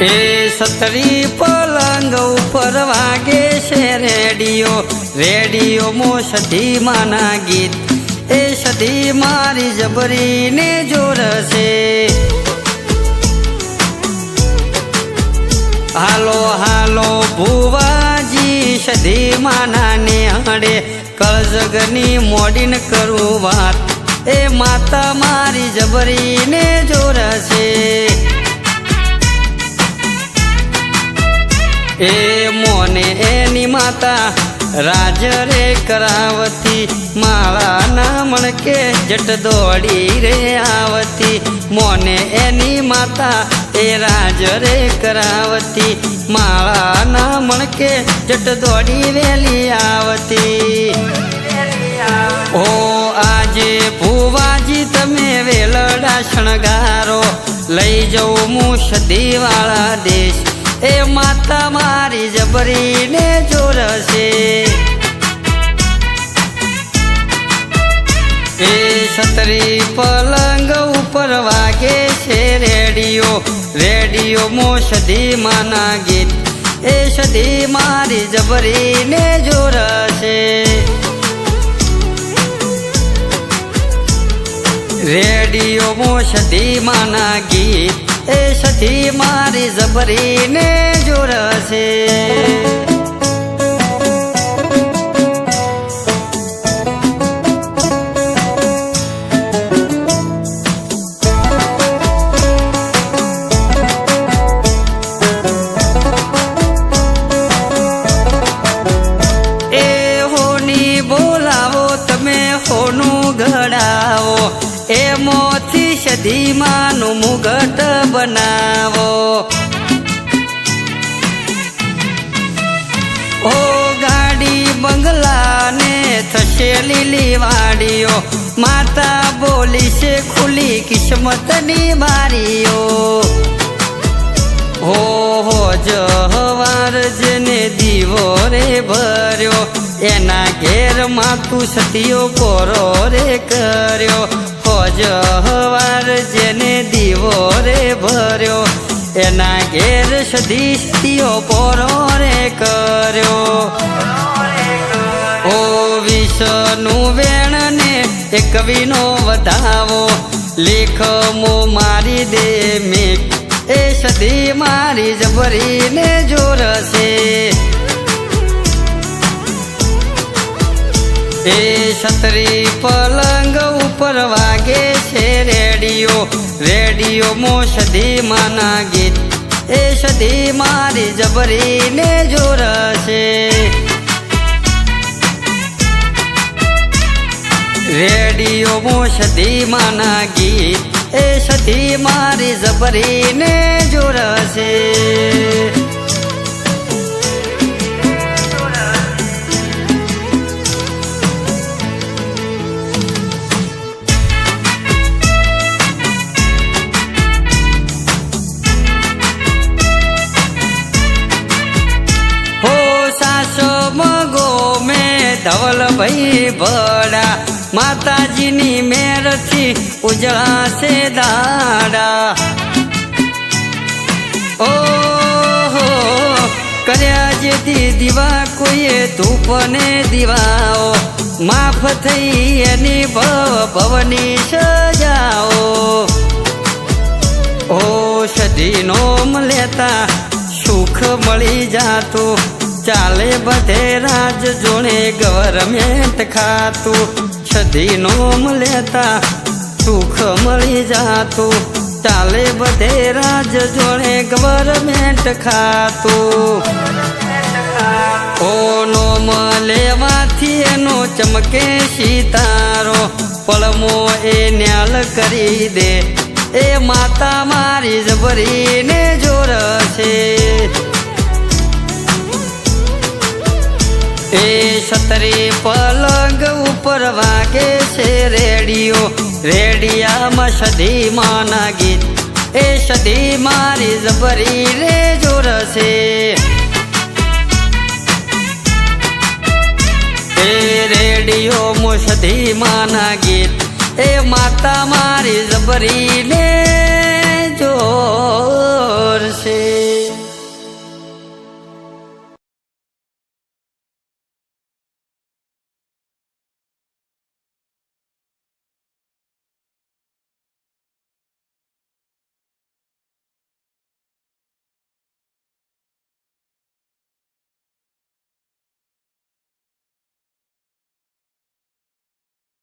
એ સતરી પલંગ ઉપર વાગે છે રેડિયો. રેડિયોમાં સધી માના ગીત. એ સધી મારી જબરીને જોરશે. હાલો હાલો, ભુવાજી સધી માના ને હડે કળજગની મોડીન કરું વાત. એ માતા મારી જબરીને જોરશે. એ મોને એની માતા રાજ રે કરાવતી. માળા ના મણકે જટ દોડી રે આવતી. મોને એની માતા એ રાજ રે કરાવતી. માળા ના મણકે જટ દોડી વેલી આવતી. ઓ આજે ભુવાજી તમે વેલડા શણગારો. લઈ જઉં હું સદીવાળા દેશ. એ માતા મારી જબરીને જોરશે. એ છત્રી પલંગ ઉપર વાગે છે રેડિયો રેડિયો મો સદી માના ગીત એ સદી મારી જબરીને જોરશે. રેડિયો મો સદી માના ગીત એ સધી મારી જબરીને જોરશે સદીમાનું મુગટ બનાવો. ઓ ગાડી બંગલાને થશે લીલી વાડીઓ. માતા બોલી છે ખુલી કિસ્મતની બારીઓ. હો હો જહવાર જેને દીવો રે ભર્યો. એના ઘેર માતું સતીઓ પોરો રે કર્યો. જહવાર જેને દીવો રે ભર્યો, એના ઘેર સદી સતીયો પોરો રે કર્યો. ઓ વિષ્ણુ વેણ ને એ કવિનો વધાવો લેખ મો મારી દે મેઘ એ સદી મારી જબરીને જોરશે એ છત્રી પલંગ ઉપર છે રેડિયો રેડિયો મો સધી માના ગીત. એ સધી મારી જબરીને જોરશે. રેડિયો મો સધી માના ગીત. એ સધી મારી જબરીને જોરશે. ભડા માતાજીની મેરથી ઉજળા છે દાડા. ઓહો, કર્યા જેથી દીવા કોઈએ ધૂપને દીવાઓ. માફ થઈ એની ભવ ભવની સજાઓ. ઓ સદી નોમ લેતા સુખ મળી જાતું. ચાલે બધે રાજ જોડે ગવર્મેન્ટ ખાતું. સદી નોમ લેતા સુખ મળી જાતું. ચાલે બધે રાજ જોડે ગવર્મેન્ટ ખાતું. ઓ નોમ એનો ચમકે સિતારો. પળમો એ ન્યાલ કરી દે. એ માતા મારી જબરીને જોરશે ઉપર વાગે છે રેડિયો. રેડિયામાં સધી માના ગીત. એ સધી મારી જબરી રે જોરશે એ રેડિયો મુસધી માના ગીત. એ માતા મારી જબરીને જો જોરશે